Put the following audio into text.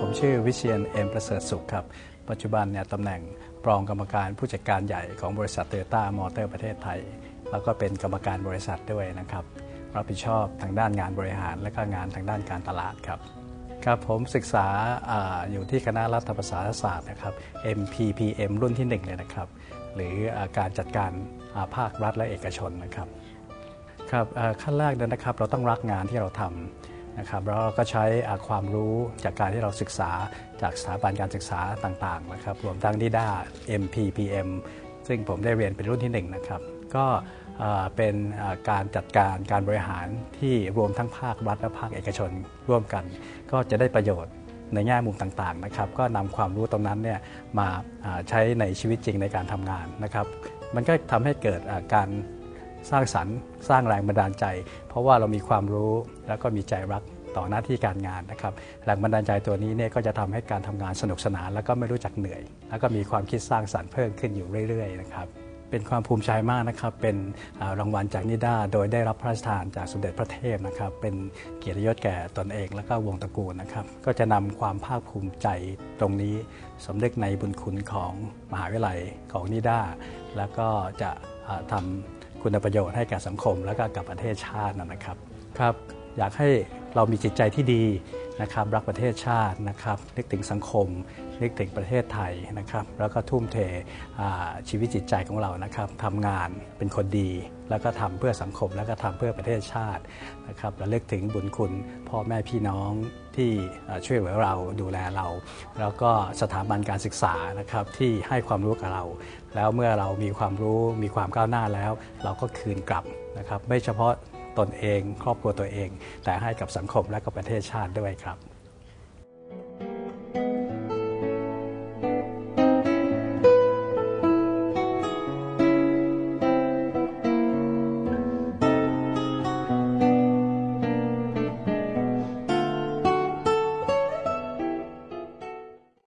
ผมชื่อวิเชียนเอ็มประเสริฐสุขครับ ปัจจุบันเนี่ยตำแหน่งรองกรรมการผู้จัดการใหญ่ของบริษัทโตโยต้ามอเตอร์ประเทศไทย แล้วก็เป็นกรรมการบริษัทด้วยนะครับรับผิดชอบทางด้านงานบริหาร และก็งานทางด้านการตลาดครับครับผมศึกษาออยู่ที่คณะรัฐประศาสศาสตร์นะครับ MPPM รุ่นที่ 1 เลยนะครับ หรืออการจัดการภาครัฐและเอกชนนะครับครับขั้นแรกนยนะครับเราต้องรักงานที่เราทำ นะครับแล้วเราก็ใช้ความรู้จากการที่เราศึกษาจากสถาบันการศึกษาต่างๆนะครับรวมทั้งนิด้า MPPM ซึ่งผมได้เรียนเป็นรุ่นที่หนึ่งนะครับก็เป็นการจัดการการบริหารที่รวมทั้งภาครัฐและภาคเอกชนร่วมกัน ก็จะได้ประโยชน์ในแง่มุมต่างๆนะครับก็นำความรู้ตรงนั้นเนี่ยมาใช้ในชีวิตจริงในการทำงานนะครับ มันก็ทำให้เกิดการ สร้างสรรค์ สร้างแรงบันดาลใจ เพราะว่าเรามีความรู้แล้วก็มีใจรักต่อหน้าที่การงานนะครับแรงบันดาลใจตัวนี้เนี่ยก็จะทำให้การทำงานสนุกสนาน แล้วก็ไม่รู้จักเหนื่อย แล้วก็มีความคิดสร้างสรรค์เพิ่มขึ้นอยู่เรื่อยๆนะครับเป็นความภูมิใจมากนะครับ เป็นรางวัลจากนิด้า โดยได้รับพระราชทานจากสมเด็จพระเทพนะครับ เป็นเกียรติยศแก่ตนเองและก็วงตระกูลนะครับ ก็จะนำความภาคภูมิใจตรงนี้สำนึกในบุญคุณของมหาวิทยาลัยของนิด้า แล้วก็จะอ่าทำ คุณประโยชน์ให้แก่สังคมและก็กับประเทศชาตินะครับครับ อยากให้เรามีจิตใจที่ดี นะครับรักประเทศชาตินะครับนึกถึงสังคมนึกถึงประเทศไทยนะครับแล้วก็ทุ่มเทชีวิตจิตใจของเรานะครับทำงานเป็นคนดี แล้วก็ทำเพื่อสังคมแล้วก็ทำเพื่อประเทศชาตินะครับระลึกถึงบุญคุณพ่อแม่พี่น้องที่ช่วยเหลือเราดูแลเรา แล้วก็สถาบันการศึกษานะครับที่ให้ความรู้กับเรา แล้วเมื่อเรามีความรู้มีความก้าวหน้าแล้ว เราก็คืนกลับนะครับไม่เฉพาะ ตนเอง ครอบครัวตัวเอง แต่ให้กับสังคมและก็ประเทศชาติด้วยครับ